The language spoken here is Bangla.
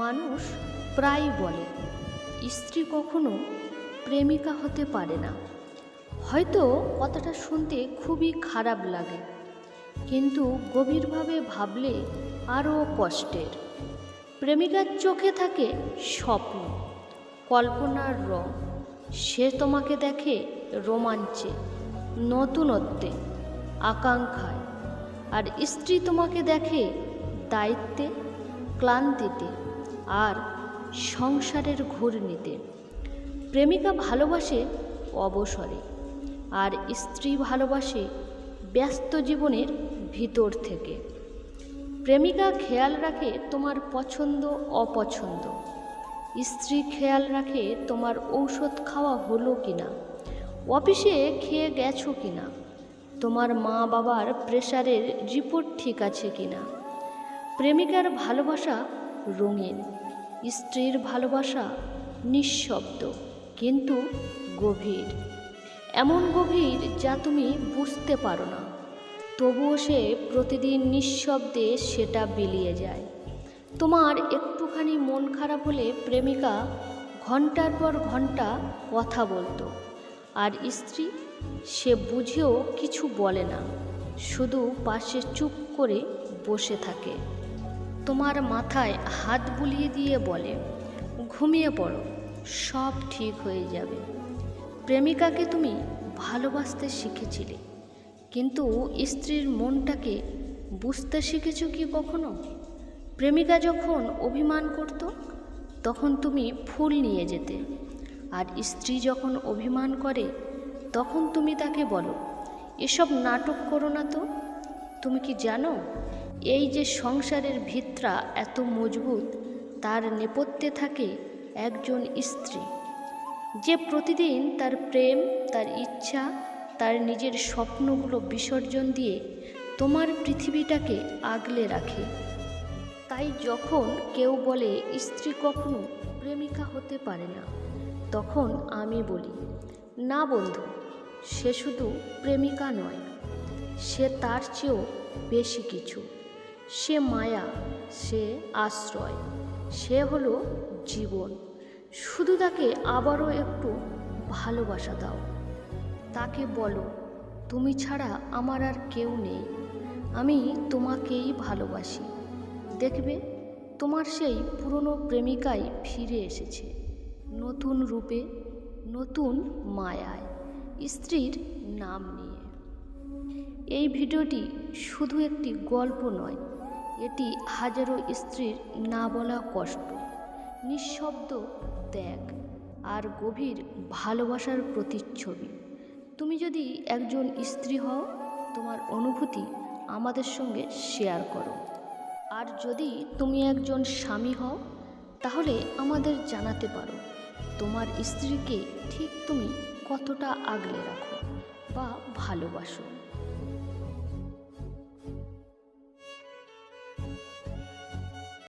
মানুষ প্রায় বলে, স্ত্রী কখনো প্রেমিকা হতে পারে না। হয়তো কথাটা শুনতে খুবই খারাপ লাগে, কিন্তু গভীরভাবে ভাবলে আরও কষ্টের। প্রেমিকার চোখে থাকে স্বপ্ন, কল্পনার রং। সে তোমাকে দেখে রোমাঞ্চে, নতুনত্বে, আকাঙ্ক্ষায়। আর স্ত্রী তোমাকে দেখে দায়িত্বে, ক্লান্তিতে আর সংসারের ঘূর্ণিতে। প্রেমিকা ভালোবাসে অবসরে আর স্ত্রী ভালোবাসে ব্যস্ত জীবনের ভিতর থেকে। প্রেমিকা খেয়াল রাখে তোমার পছন্দ, অপছন্দ। স্ত্রী খেয়াল রাখে তোমার ঔষধ খাওয়া হলো কি না অফিসে খেয়ে গেছো কি না তোমার মা বাবার প্রেশারের রিপোর্ট ঠিক আছে কি না প্রেমিকার ভালোবাসা রঙিন। স্ত্রীর ভালোবাসা নিঃশব্দ, কিন্তু গভীর। এমন গভীর যা তুমি বুঝতে পারো না। তবুও সে প্রতিদিন নিঃশব্দে সেটা বিলিয়ে যায়। তোমার একটুখানি মন খারাপ হলে প্রেমিকা ঘণ্টার পর ঘণ্টা কথা বলতো। আর স্ত্রী সে বুঝেও কিছু বলে না। শুধু পাশে চুপ করে বসে থাকে। তোমার মাথায় হাত বুলিয়ে দিয়ে বলে, ঘুমিয়ে পড়ো, সব ঠিক হয়ে যাবে। প্রেমিকাকে তুমি ভালোবাসতে শিখেছিলে, কিন্তু স্ত্রীর মনটাকে বুঝতে শিখেছ কি কখনো? প্রেমিকা যখন অভিমান করত, তখন তুমি ফুল নিয়ে যেতে। আর স্ত্রী যখন অভিমান করে, তখন তুমি তাকে বলো, এসব নাটক করো না তো? তুমি কি জানো? এই যে সংসারের ভিত্রা এত মজবুত, তার নেপথ্যে থাকে একজন স্ত্রী। যে প্রতিদিন তার প্রেম, তার ইচ্ছা, তার নিজের স্বপ্নগুলো বিসর্জন দিয়ে তোমার পৃথিবীটাকে আগলে রাখে। তাই যখন কেউ বলে, স্ত্রী কখনো প্রেমিকা হতে পারে না, তখন আমি বলি, না বন্ধু, সে শুধু প্রেমিকা নয়, সে তার চেয়েও বেশি কিছু। সে মায়া, সে আশ্রয়, সে হলো জীবন। শুধু তাকে আবারও একটু ভালোবাসা দাও। তাকে বলো, তুমি ছাড়া আমার আর কেউ নেই। আমি তোমাকেই ভালোবাসি। দেখবে, তোমার সেই পুরনো প্রেমিকাই ফিরে এসেছে, নতুন রূপে, নতুন মায়ায়, স্ত্রীর নাম নিয়ে। এই ভিডিওটি শুধু একটি গল্প নয়, এটি হাজারো স্ত্রীর না বলা কষ্ট, নিঃশব্দ ত্যাগ আর গভীর ভালোবাসার প্রতিচ্ছবি। তুমি যদি একজন স্ত্রী হও, তোমার অনুভূতি আমাদের সঙ্গে শেয়ার করো। আর যদি তুমি একজন স্বামী হও, তাহলে আমাদের জানাতে পারো, তোমার স্ত্রীকে ঠিক তুমি কতটা আগলে রাখো বা ভালোবাসো।